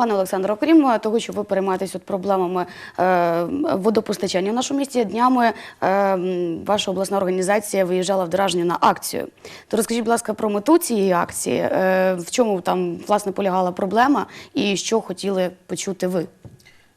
Пане Олександре, окрім е, того, що ви переймаєтесь от проблемами е, водопостачання в нашому місті, днями е, ваша обласна організація виїжджала в Дражні на акцію. То розкажіть, будь ласка, про мету цієї акції, в чому там власне полягала проблема і що хотіли почути ви?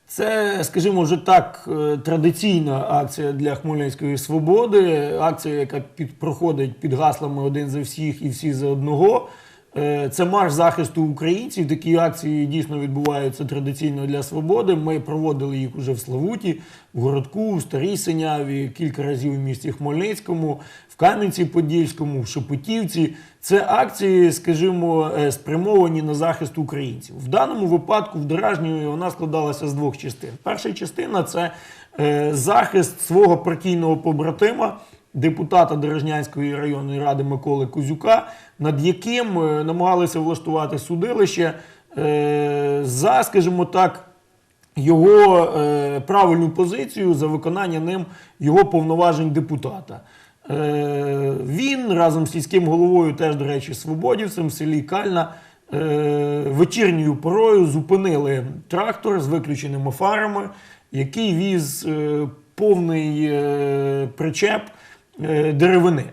Це, скажімо, вже так традиційна акція для Хмельницької свободи. Акція, яка під, проходить під гаслами один за всіх і всі за одного. Е, Це марш захисту українців. Такі акції дійсно відбуваються традиційно для свободи. Ми проводили їх уже в Славуті, в городку, в Старій Синяві, кілька разів в місті Хмельницькому, в Кам'янці-Подільському, в Шепетівці. Це акції, скажімо, е, спрямовані на захист українців. В даному випадку в Деражні вона складалася з двох частин. Перша частина це е, захист свого партійного побратима, депутата Дережнянської районної ради Миколи Кузюка, над яким е, намагалися влаштувати судилище е, за, скажімо так, його е, правильну позицію за виконання ним його повноважень депутата. Він разом з сільським головою, теж, до речі, свободівцем в селі Кальна, вечірньою порою зупинили трактор з виключеними фарами, який віз повний причеп деревини.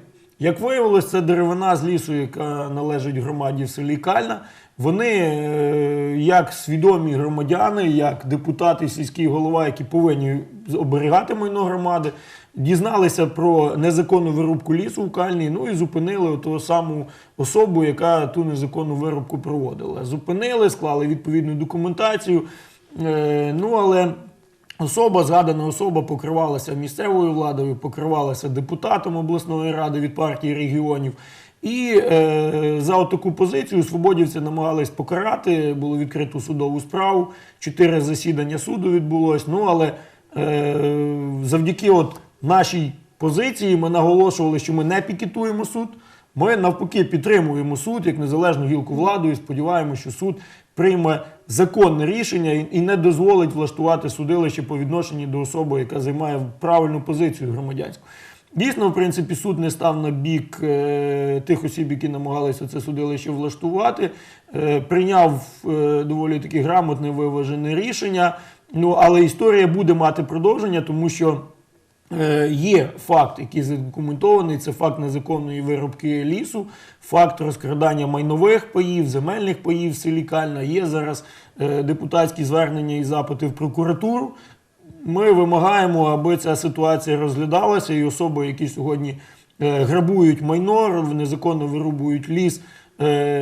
Як виявилось, це деревина з лісу, яка належить громаді в селі Кальна. Вони, е, як свідомі громадяни, як депутати, сільський голова, які повинні оберігати майно громади, дізналися про незаконну вирубку лісу в Кальні, ну і зупинили ту саму особу, яка ту незаконну вирубку проводила. Зупинили, склали відповідну документацію. Е, Ну але Особа, згадана особа покривалася місцевою владою, покривалася депутатом обласної ради від партії регіонів. І е, за таку позицію свободівці намагались покарати. Було відкрито судову справу. Чотири засідання суду відбулось. Ну але е, завдяки от нашій позиції ми наголошували, що ми не пікетуємо суд. Ми навпаки підтримуємо суд як незалежну гілку влади і сподіваємося, що суд прийме законне рішення і- не дозволить влаштувати судилище по відношенню до особи, яка займає правильну позицію громадянську. Дійсно, в принципі, суд не став на бік е, тих осіб, які намагалися це судилище влаштувати, е, прийняв е, доволі таки грамотне виважене рішення. Ну, але історія буде мати продовження, тому що. Е, Є факт, який задокументований, це факт незаконної виробки лісу, факт розкрадання майнових паїв, земельних паїв в селі Кальна. Є зараз е, депутатські звернення і запити в прокуратуру. Ми вимагаємо, аби ця ситуація розглядалася, і особи, які сьогодні е, грабують майно, незаконно вирубують ліс,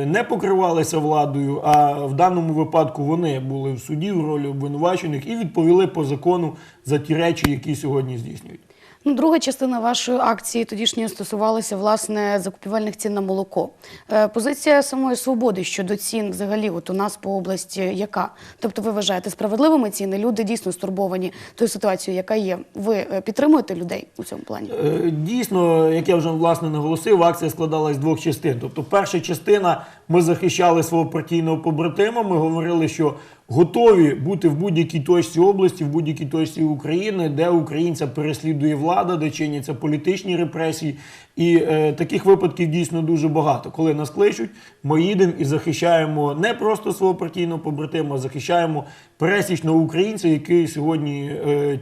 не покривалися владою, а в даному випадку вони були в суді в ролі обвинувачених і відповіли по закону за ті речі, які сьогодні здійснюють. Ну, друга частина вашої акції тодішньої стосувалася власне закупівельних цін на молоко. Е, позиція самої свободи щодо цін, взагалі, от у нас по області, яка? Тобто, ви вважаєте справедливими ціни? Люди дійсно стурбовані тою ситуацією, яка є. Ви е, підтримуєте людей у цьому плані? Е, Дійсно, як я вже власне наголосив, акція складалась з двох частин. Тобто, перша частина ми захищали свого партійного побратима. Ми говорили, що готові бути в будь-якій точці області, в будь-якій точці України, де українця переслідує влада, де чиняться політичні репресії. І е, таких випадків дійсно дуже багато. Коли нас кличуть, ми їдемо і захищаємо не просто свого партійного побратима, а захищаємо пересічного українця, який сьогодні. Е,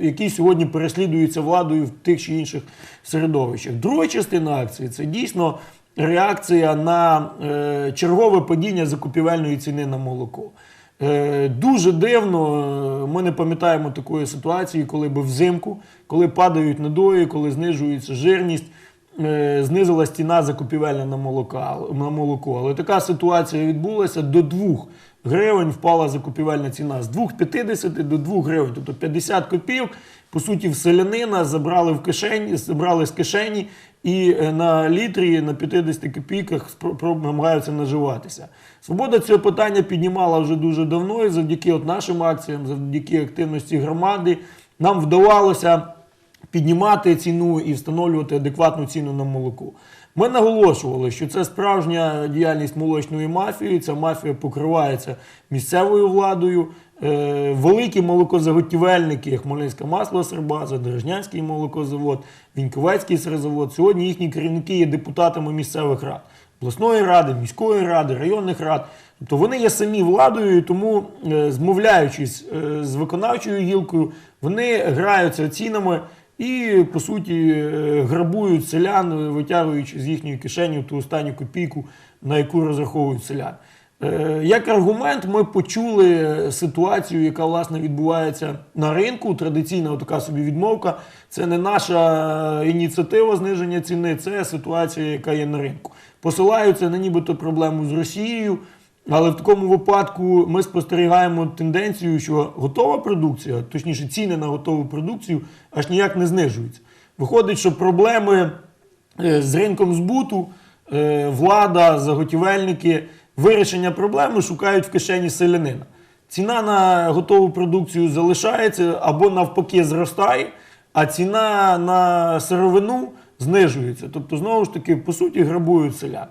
який сьогодні переслідується владою в тих чи інших середовищах. Друга частина акції це дійсно реакція на е, чергове падіння закупівельної ціни на молоко. Е, дуже дивно, е, ми не пам'ятаємо такої ситуації, коли би взимку, коли падають надої, коли знижується жирність, е, знизилась ціна закупівельна на, молока, на молоко. Але така ситуація відбулася до 2 гривень впала закупівельна ціна з 2,50 до 2 гривень, тобто 50 копійок. По суті, в селянина забрали в кишені, забрали з кишені і е, на літрі на 50 копійках намагаються наживатися. Свобода цього питання піднімала вже дуже давно, і завдяки от нашим акціям, завдяки активності громади, нам вдавалося піднімати ціну і встановлювати адекватну ціну на молоко. Ми наголошували, що це справжня діяльність молочної мафії. Ця мафія покривається місцевою владою. Е, великі молокозаготівельники, Хмельницька масло-сербаза, Дережнянський молокозавод, Віньковецький сирозавод. Сьогодні їхні керівники є депутатами місцевих рад. обласної ради, міської ради, районних рад. Тобто вони є самі владою, і тому, е, змовляючись е, з виконавчою гілкою, вони граються цінами і, по суті, е, грабують селян, витягуючи з їхньої кишені ту останню копійку, на яку розраховують селян. Е, Як аргумент, ми почули ситуацію, яка власне відбувається на ринку. Традиційна така собі відмовка. Це не наша ініціатива зниження ціни, це ситуація, яка є на ринку. Посилаються на нібито проблему з Росією, але в такому випадку ми спостерігаємо тенденцію, що готова продукція, точніше, ціни на готову продукцію, аж ніяк не знижуються. Виходить, що проблеми е, з ринком збуту, е, влада, заготівельники вирішення проблеми шукають в кишені селянина. Ціна на готову продукцію залишається або навпаки зростає, а ціна на сировину знижується. Тобто, знову ж таки, по суті, грабують селян.